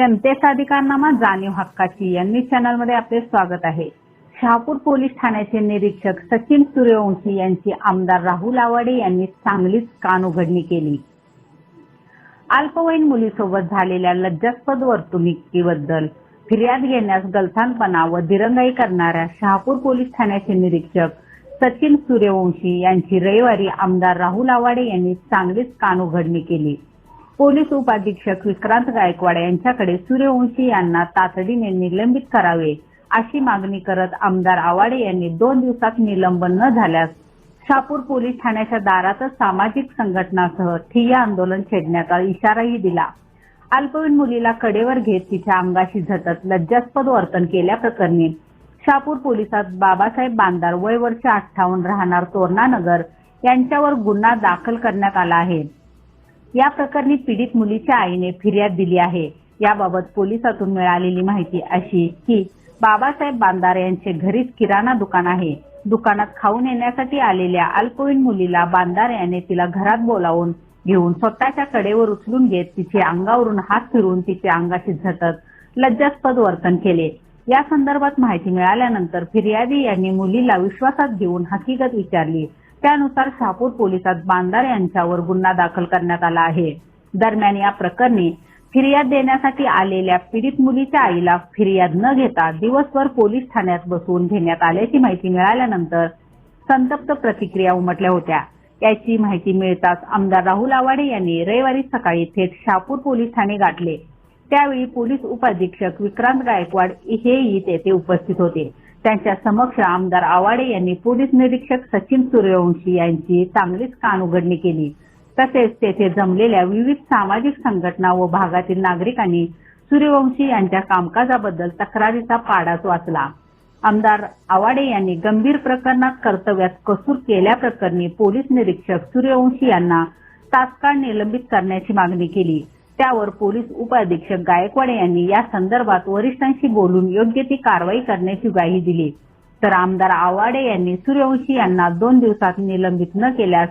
जनतेचा अधिकारनामा जाणीव हक्काची. या न्यूज चॅनलमध्ये आपले स्वागत आहे. शहापूर पोलीस ठाण्याचे निरीक्षक सचिन सूर्यवंशी यांची आमदार राहुल आवाडे यांनी चांगलीच कान उघडणी केली. अल्पवयीन मुलीसोबत झालेल्या लज्जास्पद वर्तणुकीबद्दल फिर्याद घेण्यास गलथानपणा व दिरंगाई करणाऱ्या शहापूर पोलीस ठाण्याचे निरीक्षक सचिन सूर्यवंशी यांची रविवारी आमदार राहुल आवाडे यांनी चांगलीच कान उघडणी केली. पोलीस उपाधीक्षक विक्रांत गायकवाड यांच्याकडे सूर्यवंशी यांना तातडीने निलंबित करावे अशी मागणी करत आमदार आवाडे यांनी दोन दिवसात निलंबन न झाल्यास शापूर पोलीस ठाण्याच्या दारातच सामाजिक संघटनासह ठिय्या आंदोलन छेडण्याचा इशाराही दिला. अल्पवयीन मुलीला कडेवर घेत तिच्या अंगाशी झटत लज्जास्पद वर्तन केल्याप्रकरणी शापूर पोलिसात बाबासाहेब बांदार वय वर्ष अठ्ठावन्न राहणार तोरणानगर यांच्यावर गुन्हा दाखल करण्यात आला आहे. या प्रकरणी पीडित मुलीच्या आईने फिर्याद दिली आहे. याबाबत पोलिसातून मिळालेली माहिती अशी की बाबासाहेब बांदार यांचे घरीच किराणा दुकान आहे. दुकानात खाऊन येण्यासाठी आलेल्या अल्पवयीन मुलीला बांदार याने तिला घरात बोलावून घेऊन स्वतःच्या कडेवर उचलून घेत तिचे अंगावरून हात फिरून तिच्या अंगाशी झटत लज्जास्पद वर्तन केले. या संदर्भात माहिती मिळाल्यानंतर फिर्यादी यांनी मुलीला विश्वासात घेऊन हकीकत विचारली. त्यानुसार शहापूर पोलिसात बांदार यांच्यावर गुन्हा दाखल करण्यात आला आहे. दरम्यान या प्रकरणी फिर्याद देण्यासाठी आलेल्या पीडित मुलीच्या आईला फिर्याद न घेता दिवसभर पोलीस ठाण्यात बसवून घेण्यात आल्याची माहिती मिळाल्यानंतर संतप्त प्रतिक्रिया उमटल्या होत्या. याची माहिती मिळताच आमदार राहुल आवाडे यांनी रविवारी सकाळी थेट शहापूर पोलीस ठाणे गाठले. त्यावेळी पोलीस उपाधीक्षक विक्रांत गायकवाड हेही तेथे उपस्थित होते. त्यांच्या समक्ष आमदार आवाडे यांनी पोलीस निरीक्षक सचिन सूर्यवंशी यांची चांगलीच कान उघडणी केली. तसेच तेथे जमलेल्या विविध सामाजिक संघटना व भागातील नागरिकांनी सूर्यवंशी यांच्या कामकाजाबद्दल तक्रारीचा पाडाच वाचला. आमदार आवाडे यांनी गंभीर प्रकरणात कर्तव्यात कसूर केल्याप्रकरणी पोलीस निरीक्षक सूर्यवंशी यांना तात्काळ निलंबित करण्याची मागणी केली. त्यावर पोलीस उपाधीक्षक गायकवाड यांनी या संदर्भात वरिष्ठांशी बोलून योग्य ती कारवाई करण्याची ग्वाही दिली. तर आमदार आवाडे यांनी सूर्यवंशी यांना दोन दिवसात निलंबित न केल्यास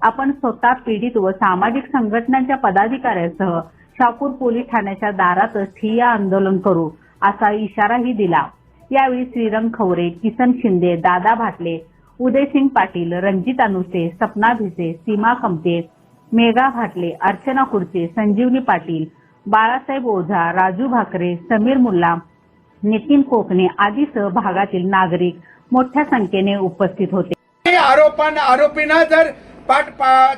आपण स्वतः पीडित व सामाजिक संघटनांच्या पदाधिकाऱ्यांसह शापूर पोलीस ठाण्याच्या दारातच ठिय्या आंदोलन करू असा इशाराही दिला. यावेळी श्रीरंग खवरे किसन शिंदे दादा भाटले उदयसिंग पाटील रणजित अनुसे सपना भिसे सीमा कमते मेघा भाटले अर्चना खुर्चे संजीवनी पाटील बाळासाहेब ओझा राजू भाकरे समीर मुल्ला नितीन कोकणे आदीसह भागातील नागरिक मोठ्या संख्येने उपस्थित होते. आरोपांना आरोपींना जर पाठ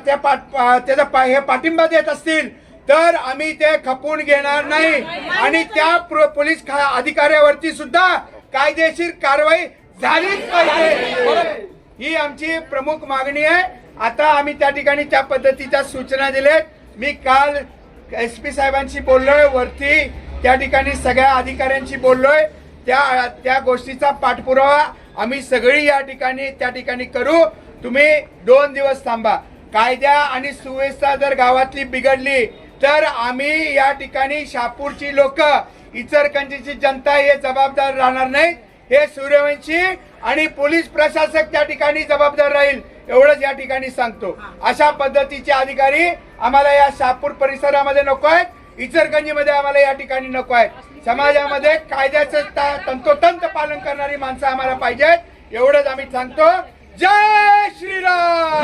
त्या पाठ त्याचा हे पाठिंबा देत असतील तर आम्ही ते खपून घेणार नाही. आणि त्या पोलीस अधिकाऱ्यावरती सुद्धा कायदेशीर कारवाई झालीच पाहिजे. ही आमची प्रमुख मागणी आहे. आता आम्ही त्या ठिकाणी त्या पद्धतीच्या सूचना दिल्यात. मी काल एस पी साहेबांशी बोललोय वरती त्या ठिकाणी सगळ्या अधिकाऱ्यांशी बोललोय. त्या त्या गोष्टीचा पाठपुरावा आम्ही सगळी या ठिकाणी त्या ठिकाणी करू. तुम्ही दोन दिवस थांबा. कायद्या आणि सुव्यवस्था जर गावातली बिघडली तर आम्ही या ठिकाणी शापूरची लोक इचरकंजीची जनता हे जबाबदार राहणार नाही हे सूर्यवंशी आणि पोलीस प्रशासक त्या ठिकाणी जबाबदार राहील. एवढंच या ठिकाणी सांगतो. अशा पद्धतीचे अधिकारी आम्हाला या शहापूर परिसरामध्ये नको आहेत. इचरगंजीमध्ये आम्हाला या ठिकाणी नको आहेत. समाजामध्ये कायद्याचं ता- तंतोतंत पालन करणारी माणसं आम्हाला पाहिजेत. एवढंच आम्ही सांगतो. जय श्रीराम!